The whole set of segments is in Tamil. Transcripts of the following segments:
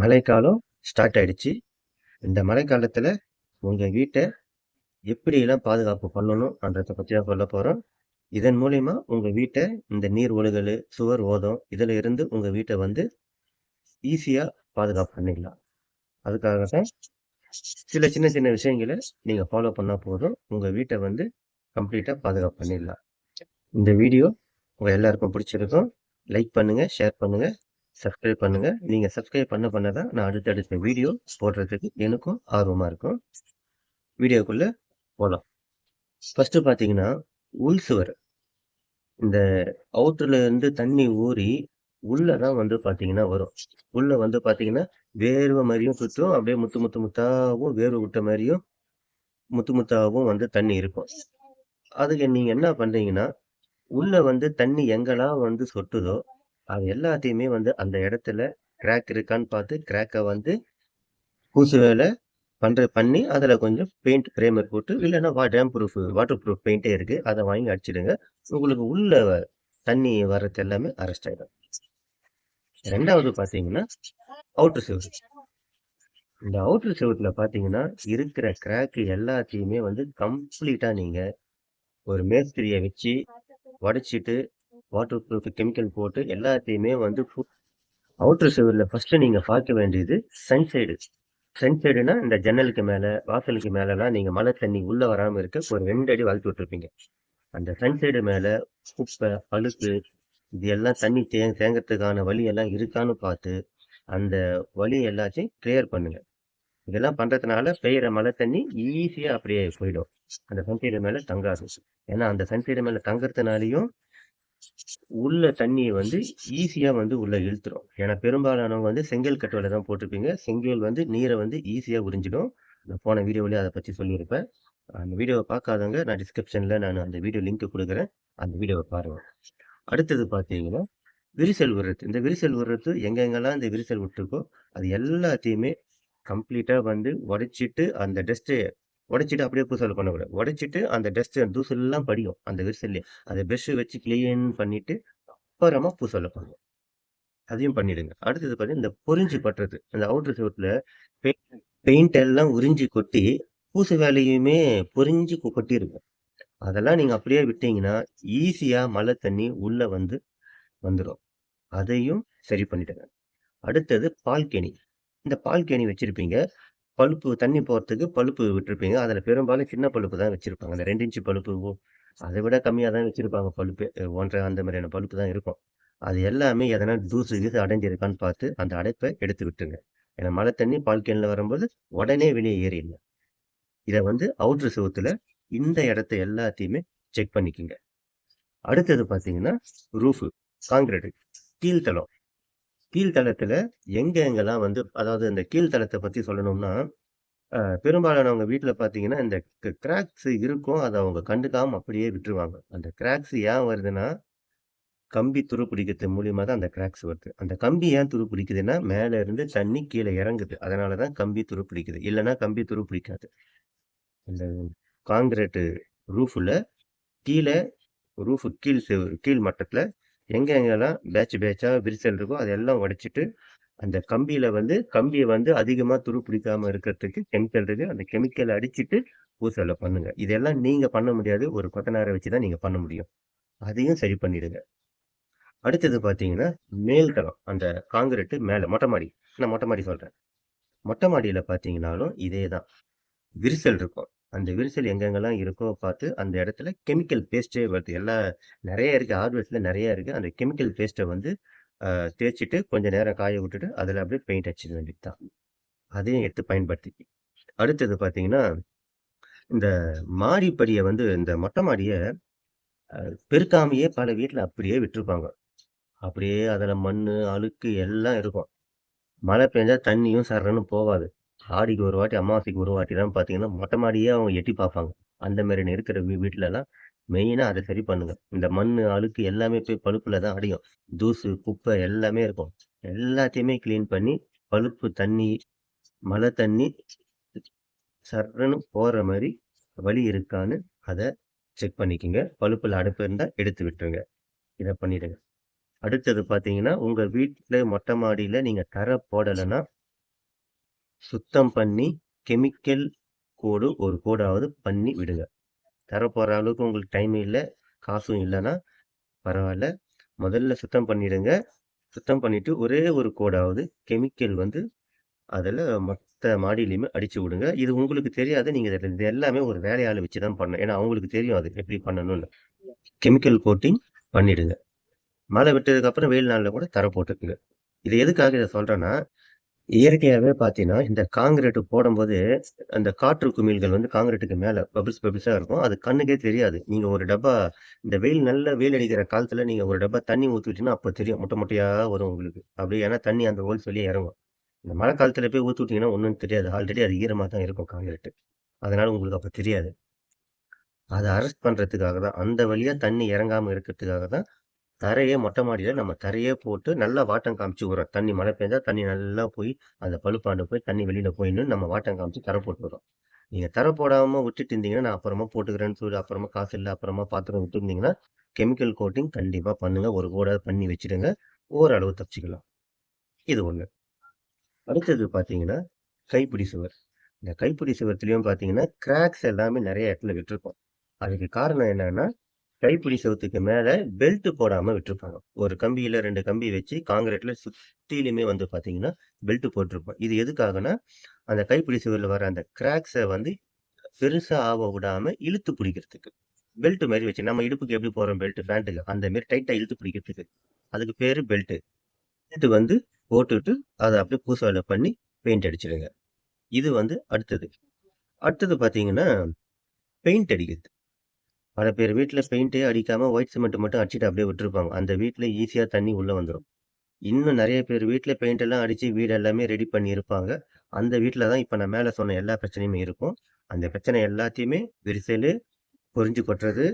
மழைக்காலம் ஸ்டார்ட் ஆயிடுச்சு. இந்த மழைக்காலத்தில் உங்கள் வீட்டை எப்படியெல்லாம் பாதுகாப்பு பண்ணணும்ன்றதை பற்றி தான் சொல்ல போகிறோம் இதன் மூலிமா உங்கள் வீட்டை இந்த நீர் ஒழுகல் சுவர் ஓதம் இதில் இருந்து உங்கள் வீட்டை வந்து ஈஸியாக பாதுகாப்பு பண்ணிடலாம் அதுக்காக தான் சில சின்ன சின்ன விஷயங்களை நீங்கள் ஃபாலோ பண்ணால் போதும். உங்கள் வீட்டை வந்து கம்ப்ளீட்டாக பாதுகாப்பு பண்ணிடலாம். இந்த வீடியோ உங்கள் எல்லாருக்கும் பிடிச்சிருக்கும். லைக் பண்ணுங்கள் ஷேர் பண்ணுங்கள் சப்ஸ்கிரைப் பண்ணுங்கள் நீங்கள் சப்ஸ்கிரைப் பண்ண பண்ண தான் நான் அடுத்தடுத்த வீடியோ போடுறதுக்கு எனக்கும் ஆர்வமாக இருக்கும். வீடியோக்குள்ளே போகலாம் ஃபஸ்ட்டு பார்த்தீங்கன்னா உள் சுவர் இந்த அவுட்டர்லேருந்து தண்ணி ஊறி உள்ளே தான் வந்து பார்த்தீங்கன்னா வரும். உள்ளே வந்து பார்த்தீங்கன்னா வேர்வை மாதிரியும் சுற்றும் அப்படியே முத்து முத்து முத்தாகவும் வேர்வை விட்ட மாதிரியும் முத்து முத்தாகவும் வந்து தண்ணி இருக்கும். அதுக்கு நீங்கள் என்ன பண்ணுறீங்கன்னா உள்ளே வந்து தண்ணி எங்கெல்லாம் வந்து சொட்டுதோ அது எல்லாத்தையுமே வந்து அந்த இடத்துல கிராக் இருக்கான்னு பார்த்து கிராக்கை வந்து பூசு வேலை பண்ணுற பண்ணி அதில் கொஞ்சம் பெயிண்ட் ப்ரேமர் போட்டு இல்லைன்னா வா டேம் ப்ரூஃப் வாட்டர் ப்ரூஃப் பெயிண்டே இருக்குது அதை வாங்கி அடிச்சிடுங்க. உங்களுக்கு உள்ள தண்ணி வர்றது எல்லாமே அரெஸ்ட் ஆகிடும் ரெண்டாவது பார்த்தீங்கன்னா அவுட்ரு செவுரு இந்த அவுட்ரு செவுத்துல பார்த்தீங்கன்னா இருக்கிற கிராக்கு எல்லாத்தையுமே வந்து கம்ப்ளீட்டாக நீங்கள் ஒரு மேஸ்திரியை வச்சு உடைச்சிட்டு வாட்டர் ப்ரூஃப் கெமிக்கல் போட்டு எல்லாத்தையுமே வந்து அவுட்ரு சுவரில் ஃபஸ்ட்டு நீங்கள் பார்க்க வேண்டியது சன் சைடு சன் சைடுனா இந்த ஜன்னலுக்கு மேலே வாசலுக்கு மேலெலாம் நீங்கள் மழை தண்ணி உள்ளே வராமல் இருக்க ஒரு ரெண்டு அடி வளர்த்து விட்ருப்பீங்க அந்த சன் சைடு மேலே குப்பை அழுக்கு இது எல்லாம் தண்ணி தே தேங்கிறதுக்கான வழி எல்லாம் இருக்கான்னு பார்த்து அந்த வழி எல்லாத்தையும் கிளியர் பண்ணுங்கள் இதெல்லாம் பண்ணுறதுனால பெய்கிற மழை தண்ணி ஈஸியாக அப்படியே போயிடும். அந்த சன் சைடு மேலே தங்காது. ஏன்னா அந்த சன் சைடு மேலே தங்குறதுனாலையும் உள்ள தண்ணியை வந்து ஈஸியாக வந்து உள்ளே இழுத்துரும். ஏன்னா பெரும்பாலானவங்க வந்து செங்கல் கட்டுவலை தான் போட்டிருப்பீங்க. செங்கல் வந்து நீரை வந்து ஈஸியாக உறிஞ்சிடும். நான் போன வீடியோவிலேயே அதை பற்றி சொல்லியிருப்பேன். அந்த வீடியோவை பார்க்காதவங்க நான் டிஸ்கிரிப்ஷனில் நான் அந்த வீடியோ லிங்க் கொடுக்குறேன். அந்த வீடியோவை பாருங்கள் அடுத்தது பார்த்தீங்கன்னா விரிசல் விடுறது. இந்த விரிசல் விடுறது எங்கெங்கெல்லாம் இந்த விரிசல் விட்டுருக்கோ அது எல்லாத்தையுமே கம்ப்ளீட்டாக வந்து உடைச்சிட்டு அந்த டஸ்ட்டு உடைச்சிட்டு அப்படியே பூசல் பண்ணக்கூடாது உடைச்சிட்டு அந்த டஸ்ட்டு தூசல்லாம் படியும். அந்த விரிசல்லே அதை ப்ரெஷ்ஷு வச்சு கிளீன் பண்ணிட்டு அப்புறமா பூசலை பண்ணுவோம் அதையும் பண்ணிடுங்க. அடுத்தது பார்த்தீங்கன்னா இந்த பொறிஞ்சு பட்டுறது. அந்த அவுட்ரு செவத்தில் பெயிண்ட் எல்லாம் உறிஞ்சி கொட்டி பூசு வேலையுமே பொறிஞ்சு கொட்டியிருக்கும் அதெல்லாம் நீங்கள் அப்படியே விட்டீங்கன்னா ஈஸியாக மழை தண்ணி உள்ளே வந்து வந்துடும் அதையும் சரி பண்ணிடுங்க. அடுத்தது பால்கேணி இந்த பால்கேணி வச்சுருப்பீங்க. பழுப்பு தண்ணி போகிறதுக்கு பழுப்பு விட்டுருப்பீங்க. அதில் பெரும்பாலும் சின்ன பழுப்பு தான் வச்சுருப்பாங்க. அந்த ரெண்டு இன்ச்சு பழுப்பு அதை விட கம்மியாக தான் வச்சுருப்பாங்க பழுப்பு. ஒன்றரை அந்த மாதிரியான பழுப்பு தான் இருக்கும். அது எல்லாமே எதனா தூசு கீசு அடைஞ்சிருக்கான்னு பார்த்து அந்த அடைப்பை எடுத்து விட்டுருங்க. ஏன்னா மழை தண்ணி பால்கேனில் வரும்போது உடனே வெளியே ஏறிடல இதை வந்து அவுட்ரு சுகத்தில் இந்த இடத்த எல்லாத்தையுமே செக் பண்ணிக்கோங்க. அடுத்தது பார்த்தீங்கன்னா ரூஃபு காங்கிரீட்டு கீழ்த்தளம். கீழ்த்தளத்தில் எங்கே எங்கெல்லாம் வந்து அதாவது இந்த கீழ்த்தளத்தை பற்றி சொல்லணும்னா பெரும்பாலானவங்க வீட்டில் பார்த்தீங்கன்னா இந்த கிராக்ஸ் இருக்கும் அதை அவங்க கண்டுக்காமல் அப்படியே விட்டுருவாங்க. அந்த கிராக்ஸ் ஏன் வருதுன்னா கம்பி துரு பிடிக்கிறது மூலியமாக தான் அந்த கிராக்ஸ் வருது. அந்த கம்பி ஏன் துரு பிடிக்குதுன்னா மேலே இருந்து தண்ணி கீழே இறங்குது. அதனால தான் கம்பி துரு பிடிக்குது. இல்லைன்னா கம்பி துரு பிடிக்காது. இந்த காங்கிரீட்டு ரூஃபில் கீழே ரூஃபு கீழ் கீழ் மட்டத்தில் எங்கெங்கெல்லாம் பேட்ச் பேட்சாக விரிசல் இருக்கோ அதெல்லாம் உடைச்சிட்டு அந்த கம்பியில் வந்து கம்பியை வந்து அதிகமாக துரு பிடிக்காமல் இருக்கிறதுக்கு கெமிக்கல் இருக்குது அந்த கெமிக்கலை அடிச்சுட்டு பூசலை பண்ணுங்கள் இதெல்லாம் நீங்கள் பண்ண முடியாது. ஒரு கொத்தனாரை வச்சு தான் நீங்கள் பண்ண முடியும். அதையும் சரி பண்ணிடுங்க. அடுத்தது பார்த்தீங்கன்னா மேல்தளம் அந்த காங்கிரீட்டு மேலே மொட்டை மாடி. நான் மொட்டை மாடி சொல்கிறேன் மொட்டை மாடியில் பார்த்தீங்கன்னாலும் இதே தான் விரிசல் இருக்கும். அந்த விரிசல் எங்கெங்கெல்லாம் இருக்கோ பார்த்து அந்த இடத்துல கெமிக்கல் பேஸ்ட்டே வருது. எல்லாம் நிறைய இருக்குது ஹார்ட்வேர்ஸில் நிறைய இருக்குது அந்த கெமிக்கல் பேஸ்ட்டை வந்து தேய்ச்சிட்டு கொஞ்சம் நேரம் காய விட்டுட்டு அதில் அப்படியே பெயிண்ட் அடிச்சிட வேண்டியது தான் அதையும் எடுத்து பயன்படுத்தி. அடுத்தது பார்த்தீங்கன்னா இந்த மாடிப்படியை வந்து இந்த மொட்டை மாடியை பெருக்காமையே பல வீட்டில் அப்படியே விட்டுருப்பாங்க. அப்படியே அதில் மண் அழுக்கு எல்லாம் இருக்கும். மழை பெஞ்சால் தண்ணியும் சரன்னு போகாது. ஆடிக்கு ஒரு வாட்டி அமாவாசைக்கு ஒரு வாட்டி தான் பார்த்தீங்கன்னா மொட்டை மாடியே அவங்க எட்டி பார்ப்பாங்க அந்த மாதிரி இருக்கிற வீ வீட்டிலலாம் மெயினாக அதை சரி பண்ணுங்க. இந்த மண் அழுக்கு எல்லாமே போய் பழுப்பில் தான் அடையும். தூசு குப்பை எல்லாமே இருக்கும். எல்லாத்தையுமே க்ளீன் பண்ணி பழுப்பு தண்ணி மழை தண்ணி சர்றன்னு போகிற மாதிரி வழி இருக்கான்னு அதை செக் பண்ணிக்கோங்க. பழுப்பில் அடுப்பு இருந்தால் எடுத்து விட்டுருங்க. இதை பண்ணிடுங்க. அடுத்தது பார்த்தீங்கன்னா உங்கள் வீட்டில் மொட்டை மாடியில் நீங்கள் தர போடலைன்னா சுத்தம் பண்ணி கெமிக்கல் கோடு ஒரு கோடாவது பண்ணி விடுங்க. தரப்போகிற அளவுக்கு உங்களுக்கு டைம் இல்லை காசும் இல்லைன்னா பரவாயில்ல. முதல்ல சுத்தம் பண்ணிடுங்க. சுத்தம் பண்ணிவிட்டு ஒரே ஒரு கோடாவது கெமிக்கல் வந்து அதில் மொத்த மாடியிலையுமே அடித்து விடுங்க. இது உங்களுக்கு தெரியாது நீங்கள் இது எல்லாமே ஒரு வேலையால் வச்சு தான் பண்ணணும். ஏன்னா அவங்களுக்கு தெரியும் அது எப்படி பண்ணணும்னு. கெமிக்கல் கோட்டிங் பண்ணிவிடுங்க மழை விட்டதுக்கப்புறம் வெயில் நாளில் கூட தர போட்டுக்குங்க. இது எதுக்காக இதை சொல்கிறேன்னா இயற்கையாகவே பார்த்தீங்கன்னா இந்த காங்கிரீட் போடும்போது அந்த காற்று குமிழ்கள் வந்து காங்கிரீட்டுக்கு மேலே பபிள்ஸ் பபிள்ஸாக இருக்கும். அது கண்ணுக்கே தெரியாது. நீங்கள் ஒரு டப்பா இந்த வெயில் நல்ல வெயில் அடிக்கிற காலத்தில் நீங்கள் ஒரு டப்பா தண்ணி ஊற்றிட்டீங்கன்னா அப்போ தெரியும். முட்டை முட்டையாக வரும் உங்களுக்கு. அப்படியே ஏன்னா தண்ணி அந்த ஹோல்ஸ் வெளியே இறங்கும். இந்த மழை காலத்தில் போய் ஊற்றி விட்டிங்கன்னா ஒன்றும் தெரியாது. ஆல்ரெடி அது ஈரமாக தான் இருக்கும் காங்கிரீட்டு அதனால் உங்களுக்கு அப்போ தெரியாது. அதை அரெஸ்ட் பண்ணுறதுக்காக தான் அந்த வழியாக தண்ணி இறங்காமல் இருக்கிறதுக்காக தான் தரையே மொட்டை மாடியில் நம்ம தரையே போட்டு நல்லா வாட்டம் காமிச்சு விடுறோம் தண்ணி மழை பெஞ்சால் தண்ணி நல்லா போய் அந்த பழுப்பாண்டு போய் தண்ணி வெளியில் போயின்னு நம்ம வாட்டம் காமிச்சு தரை போட்டு விடுறோம் நீங்கள் தரை போடாமல் விட்டுட்டு இருந்தீங்கன்னா நான் அப்புறமா போட்டுக்கிறேன்னு சொல்லி அப்புறமா காசு இல்லை அப்புறமா பாத்திரம் விட்டுருந்தீங்கன்னா கெமிக்கல் கோட்டிங் கண்டிப்பாக பண்ணுங்கள் ஒரு கோடாவது பண்ணி வச்சுடுங்க. ஓரளவு தப்பிச்சிக்கலாம். இது ஒன்று அடுத்தது பார்த்தீங்கன்னா கைப்பிடி சுவர். இந்த கைப்பிடி சுவத்துலேயும் பார்த்தீங்கன்னா கிராக்ஸ் எல்லாமே நிறைய இடத்துல விட்டுருப்போம் அதுக்கு காரணம் என்னன்னா கைப்பிடி செவத்துக்கு மேலே பெல்ட் போடாமல் விட்டுருப்பாங்க. ஒரு கம்பியில் ரெண்டு கம்பி வச்சு காங்கிரீட்டில் சுற்றிலுமே வந்து பார்த்தீங்கன்னா பெல்ட் போட்டிருப்போம். இது எதுக்காகனா அந்த கைப்பிடி சுவரில் வர அந்த கிராக்ஸை வந்து பெருசாக ஆக விடாமல் இழுத்து பிடிக்கிறதுக்கு. பெல்ட் மாதிரி வச்சு நம்ம இடுப்புக்கு எப்படி போகிறோம் பெல்ட் பேண்ட்டுக்கு அந்த மாதிரி டைட்டாக இழுத்து பிடிக்கிறதுக்கு. அதுக்கு பேர் பெல்ட்டு பெல்ட் வந்து போட்டுட்டு அதை அப்படியே பூசாவில் பண்ணி பெயிண்ட் அடிச்சிடுங்க. இது வந்து அடுத்தது. அடுத்தது பார்த்தீங்கன்னா பெயிண்ட் அடிக்கிறது. பல பேர் வீட்டில் பெயிண்டே அடிக்காமல் ஒயிட் சிமெண்ட் மட்டும் அடிச்சுட்டு அப்படியே விட்டுருப்பாங்க. அந்த வீட்டில் ஈஸியாக தண்ணி உள்ளே வந்துடும் இன்னும் நிறைய பேர் வீட்டில் பெயிண்ட் எல்லாம் அடித்து வீடு எல்லாமே ரெடி பண்ணியிருப்பாங்க அந்த வீட்டில் தான் இப்போ நான் மேலே சொன்ன எல்லா பிரச்சனையுமே இருக்கும். அந்த பிரச்சனை எல்லாத்தையுமே விரிசல் பொறிஞ்சு கொட்டுறது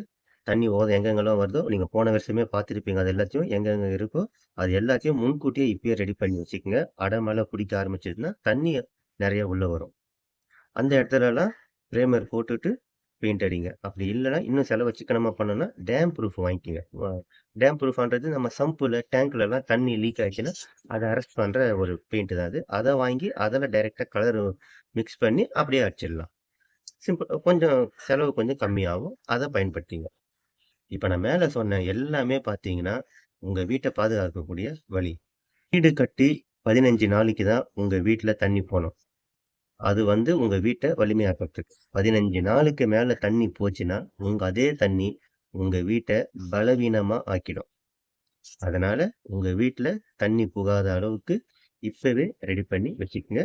தண்ணி ஓத எங்கெங்கெல்லாம் வருதோ நீங்கள் போன வருஷமே பார்த்துருப்பீங்க. அது எல்லாத்தையும் எங்கெங்கே இருக்கோ அது எல்லாத்தையும் முன்கூட்டியே இப்பயே ரெடி பண்ணி வச்சுக்கோங்க. அடை மழை பிடிக்க ஆரம்பிச்சதுன்னா தண்ணி நிறைய உள்ளே வரும். அந்த இடத்துலலாம் பிரேமர் போட்டுட்டு பெயிண்ட் அடிங்க. அப்படி இல்லைன்னா இன்னும் செலவு சிக்கனமாக பண்ணணும்னா டேம் ப்ரூஃப் வாங்கிக்கோங்க. டேம் ப்ரூஃப்ன்றது நம்ம சம்பில் டேங்க்லலாம் தண்ணி லீக் ஆகிச்சுன்னா அதை அரெஸ்ட் பண்ணுற ஒரு பெயிண்ட் தான் அது. அதை வாங்கி அதில் டைரெக்டாக கலர் மிக்ஸ் பண்ணி அப்படியே அடிச்சிடலாம். சிம்பிள் கொஞ்சம் செலவு கொஞ்சம் கம்மியாகும். அதை பயன்படுத்திங்க. இப்போ நான் மேலே சொன்ன எல்லாமே பார்த்தீங்கன்னா உங்கள் வீட்டை பாதுகாக்கக்கூடிய வழி. வீடு கட்டி பதினஞ்சு நாளைக்கு தான் உங்கள் வீட்டில் தண்ணி போகணும். அது வந்து உங்கள் வீட்டை வலிமையாக்கிறதுக்கு. பதினஞ்சு நாளுக்கு மேலே தண்ணி போச்சுன்னா உங்கள் அதே தண்ணி உங்கள் வீட்டை பலவீனமாக ஆக்கிடும். அதனால் உங்கள் வீட்டில் தண்ணி புகாத அளவுக்கு இப்போவே ரெடி பண்ணி வச்சுக்கோங்க.